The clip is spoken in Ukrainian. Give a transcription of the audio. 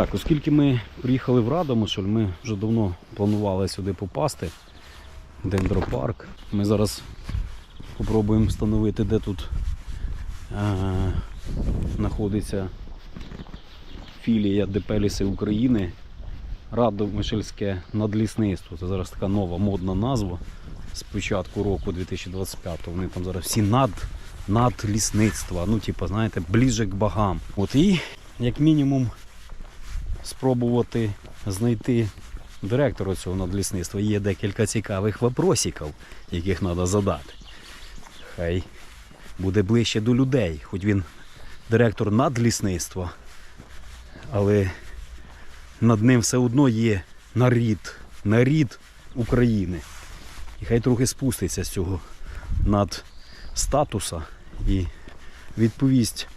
Так, оскільки ми приїхали в Радомишль, ми вже давно планували сюди попасти. Дендропарк. Ми зараз спробуємо встановити, де тут е- знаходиться філія Депеліси України. Радомишльське надлісництво. Це зараз така нова модна назва з початку року 2025. Вони там зараз всі над, надлісництва. Ну, типу, знаєте, ближе к богам. От і як мінімум спробувати знайти директора цього надлісництва. Є декілька цікавих вопросиків, яких треба задати. Хай буде ближче до людей, хоч він директор надлісництва, але над ним все одно є нарід, нарід України. І хай трохи спуститься з цього над статуса і відповість